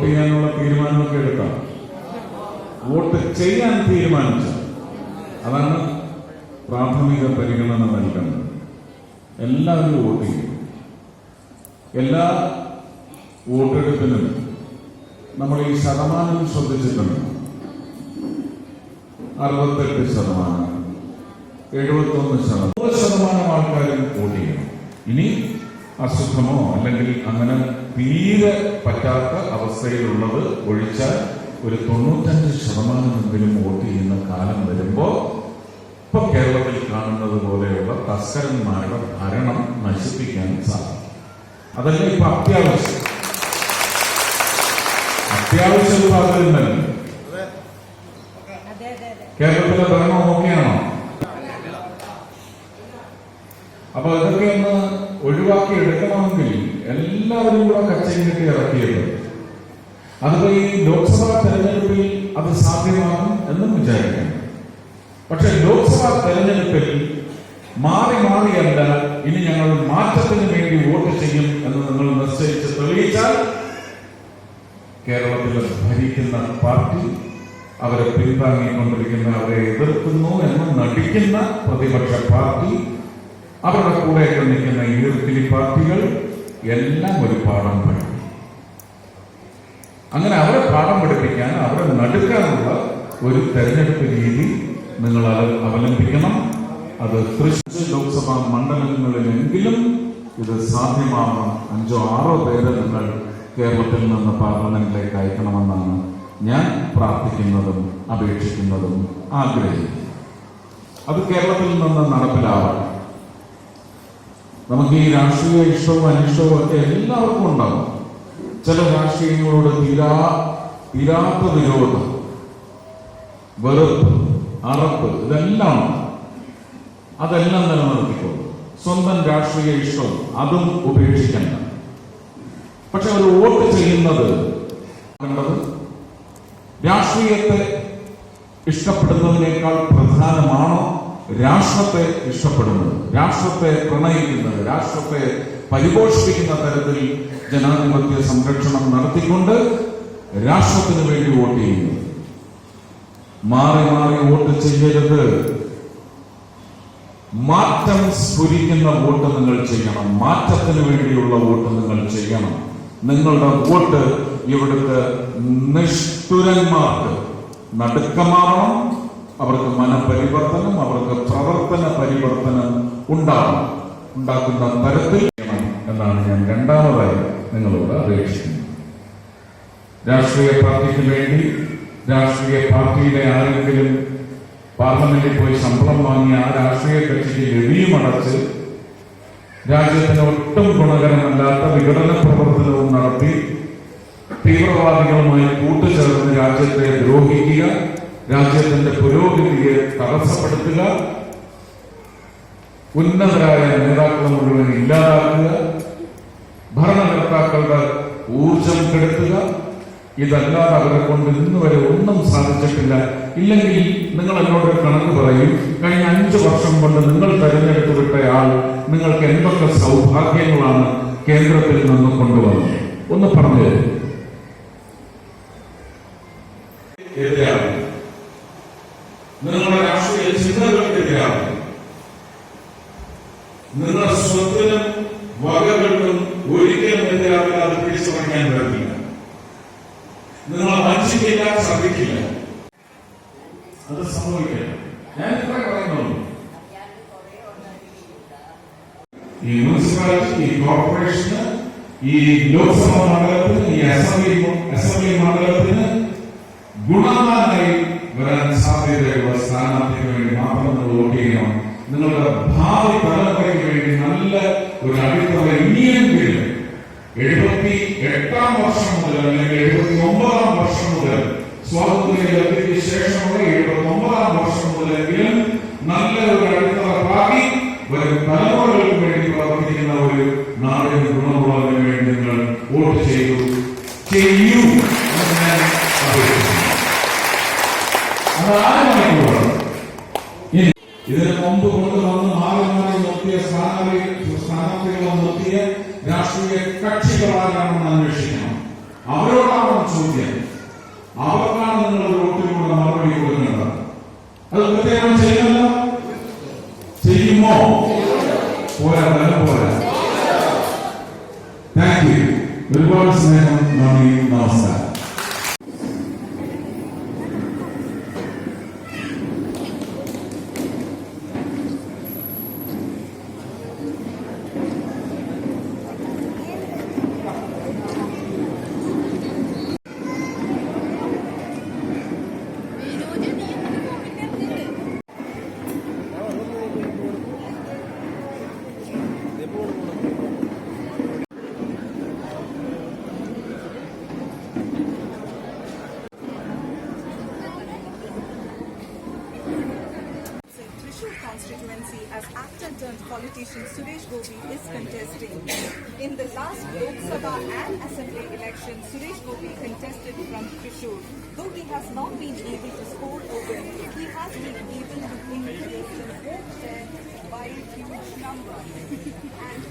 Vote ചെയ്യാനുള്ള തീരുമാനമൊക്കെ എടുക്കാം. Vote ചെയ്യാൻ തീരുമാനിച്ചു അതാണ് പ്രാഥമിക പരിഗണന നൽകുന്നത്. എല്ലാവരും വോട്ട് ചെയ്യും. എല്ലാ വോട്ടെടുപ്പിനും നമ്മൾ ഈ ശതമാനം ശ്രദ്ധിച്ചിട്ടുണ്ട്. അറുപത്തെട്ട് ശതമാനം എഴുപത്തൊന്ന് ശതമാനം. നൂറ് ശതമാനം ആൾക്കാരും വോട്ട് ചെയ്യണം. ഇനി അസുഖമോ അല്ലെങ്കിൽ അങ്ങനെ തീരെ പറ്റാത്ത അവസ്ഥയിലുള്ളത് ഒഴിച്ചാൽ ഒരു തൊണ്ണൂറ്റഞ്ച് ശതമാനമെങ്കിലും വോട്ട് ചെയ്യുന്ന കാലം വരുമ്പോ ഇപ്പൊ കേരളത്തിൽ കാണുന്നത് പോലെയുള്ള തസ്കരന്മാരുടെ ഭരണം നശിപ്പിക്കാൻ സാധിക്കും. അതല്ല ഇപ്പൊ അത്യാവശ്യം? അത്യാവശ്യം അതെ കേരളത്തിലെ ഭരണം ഓക്കെയാണോ? അപ്പൊ ഇതൊക്കെ ഒന്ന് ഒഴിവാക്കി എടുക്കണമെങ്കിൽ എല്ലാവരും കൂടെ കച്ചയും ഇറക്കിയത് അതിപ്പോ ഈ ലോക്സഭാ തെരഞ്ഞെടുപ്പിൽ അത് സാധ്യമാകും എന്നും വിചാരിക്കണം പക്ഷെ ലോക്സഭാ തെരഞ്ഞെടുപ്പിൽ മാറി മാറിയല്ല ഇനി ഞങ്ങൾ മാറ്റത്തിന് വേണ്ടി വോട്ട് ചെയ്യും എന്ന് നിങ്ങൾ നിശ്ചയിച്ച് തെളിയിച്ചാൽ കേരളത്തിൽ ഭരിക്കുന്ന പാർട്ടി അവരെ പിന്താങ്ങിക്കൊണ്ടിരിക്കുന്ന അവരെ എതിർക്കുന്നു എന്ന് നടിക്കുന്ന പ്രതിപക്ഷ പാർട്ടി അവരുടെ കൂടെയൊക്കെ നിൽക്കുന്ന ഈർക്കിലി പാർട്ടികൾ എല്ലാം ഒരു പാഠം പഠിക്കും. അങ്ങനെ അവരെ പാഠം പഠിപ്പിക്കാൻ അവരെ നടുക്കാനുള്ള ഒരു തെരഞ്ഞെടുപ്പ് രീതി നിങ്ങൾ അവലംബിക്കണം. അത് തൃശ്ശൂർ ലോക്സഭാ മണ്ഡലങ്ങളിലെങ്കിലും ഇത് സാധ്യമാവണം. അഞ്ചോ ആറോ പേരെ നിങ്ങൾ കേരളത്തിൽ നിന്ന് പാർലമെന്റിലേക്ക് അയക്കണമെന്നാണ് ഞാൻ പ്രാർത്ഥിക്കുന്നതും അപേക്ഷിക്കുന്നതും ആഗ്രഹിക്കുന്നു അത് കേരളത്തിൽ നിന്ന് നടപ്പിലാവണം. നമുക്ക് ഈ രാഷ്ട്രീയ ഇഷ്ടവും അനിഷ്ടവും ഒക്കെ എല്ലാവർക്കും ഉണ്ടാവും. ചില രാഷ്ട്രീയങ്ങളോട് തീരാ തീരാത്ത നിരോധം വെറുപ്പ് അറപ്പ് ഇതെല്ലാം. അതെല്ലാം നിലനിർത്തിക്കോളൂ. സ്വന്തം രാഷ്ട്രീയ ഇഷ്ടവും അതും ഉപേക്ഷിക്കണ്ട. പക്ഷെ അവർ വോട്ട് ചെയ്യുന്നത് രാഷ്ട്രീയത്തെ ഇഷ്ടപ്പെടുന്നതിനേക്കാൾ പ്രധാനമാണോ രാഷ്ട്രത്തെ ഇഷ്ടപ്പെടുന്നത് രാഷ്ട്രത്തെ പ്രണയിക്കുന്നത് രാഷ്ട്രത്തെ പരിപോഷിപ്പിക്കുന്ന തരത്തിൽ ജനാധിപത്യ സംരക്ഷണം നടത്തിക്കൊണ്ട് രാഷ്ട്രത്തിന് വേണ്ടി വോട്ട് ചെയ്യുന്നു. മാറി മാറി വോട്ട് ചെയ്യരുത്. മാറ്റം സ്ഫുരിക്കുന്ന വോട്ട് നിങ്ങൾ ചെയ്യണം. മാറ്റത്തിന് വേണ്ടിയുള്ള വോട്ട് നിങ്ങൾ ചെയ്യണം. നിങ്ങളുടെ വോട്ട് ഇവിടുത്തെ നിഷ്ഠുരന്മാർക്ക് നടുക്കമാവണം. അവർക്ക് മനപരിവർത്തനം അവർക്ക് പ്രവർത്തന പരിവർത്തനം ഉണ്ടാകും ഉണ്ടാക്കുന്ന തരത്തിൽ എന്നാണ് ഞാൻ രണ്ടാമതായി നിങ്ങളോട് അപേക്ഷിക്കുന്നത്. രാഷ്ട്രീയ പാർട്ടിക്ക് വേണ്ടി രാഷ്ട്രീയ പാർട്ടിയിലെ ആരെങ്കിലും പാർലമെന്റിൽ പോയി ശമ്പളം വാങ്ങി ആ രാഷ്ട്രീയ കക്ഷിക്ക് അടച്ച് രാജ്യത്തിന് ഒട്ടും ഗുണകരമല്ലാത്ത വിഘടന പ്രവർത്തനവും നടത്തി തീവ്രവാദികളുമായി കൂട്ടുചേർന്ന് രാജ്യത്തെ ദ്രോഹിക്കുക രാജ്യത്തിന്റെ പുരോഗതിയെ തടസ്സപ്പെടുത്തുക ഉന്നതരായ നേതാക്കളെ മുഴുവൻ ഇല്ലാതാക്കുക ഭരണകർത്താക്കളുടെ ഊർജം കെടുത്തുക ഇതല്ലാതെ അവരെ കൊണ്ട് ഇന്ന് വരെ ഒന്നും സാധിച്ചിട്ടില്ല. ഇല്ലെങ്കിൽ നിങ്ങൾ എന്നോട് കണക്ക് പറയും കഴിഞ്ഞ അഞ്ചു വർഷം കൊണ്ട് നിങ്ങൾ തെരഞ്ഞെടുത്തു വിട്ടയാൾ നിങ്ങൾക്ക് എന്തൊക്കെ സൗഭാഗ്യങ്ങളാണ് കേന്ദ്രത്തിൽ നിന്ന് കൊണ്ടുവന്നത്? ഒന്ന് പറഞ്ഞു തരും നിങ്ങളുടെ രാഷ്ട്രീയ ചിന്തകൾക്കെതിരാണ്. നിങ്ങളുടെ സ്വത്തിനും വകകൾക്കും ഒരിക്കലും എതിരാവില്ല അത് പിടിച്ചുറങ്ങാൻ പറ്റില്ല. നിങ്ങളെ വഞ്ചിക്കില്ല ശ്രദ്ധിക്കില്ല അത് സംഭവിക്കില്ല ഞാൻ ഇത്ര പറയുന്നുള്ളൂ. ഈ മുനിസിപ്പാലിറ്റി ഈ കോർപ്പറേഷന് ഈ ലോക്സഭാ ഇനിയെങ്കിലും എഴുപത്തി എട്ടാം വർഷം മുതൽ അല്ലെങ്കിൽ എഴുപത്തി ഒമ്പതാം വർഷം മുതൽ സ്വാതന്ത്ര്യ ശേഷമുള്ള എഴുപത്തി ഒമ്പതാം വർഷം മുതലെങ്കിലും നല്ല ഒരു അടിത്തറ പാകി വരും. ഇതിന് മുമ്പ് കൊണ്ടുവന്ന് മാറി മാറി നോക്കിയ സ്ഥാനാർത്ഥി സ്ഥാനാർത്ഥികളെ നിർത്തിയ രാഷ്ട്രീയ കക്ഷികളാരാണെന്ന് അന്വേഷിക്കണം. അവരോടാണ് ചോദ്യം. അവർക്കാണ് നിങ്ങൾ വോട്ടിലൂടെ മറുപടി കൊടുക്കുന്നത് അത് പ്രത്യേകം ചെയ്യുമല്ലോ actor turned politician Suresh Gopi is contesting. In the last Lok Sabha and Assembly election, Suresh Gopi contested from Trishul. Though he has not been able to score over, he has been able to increase the vote share by a huge number. and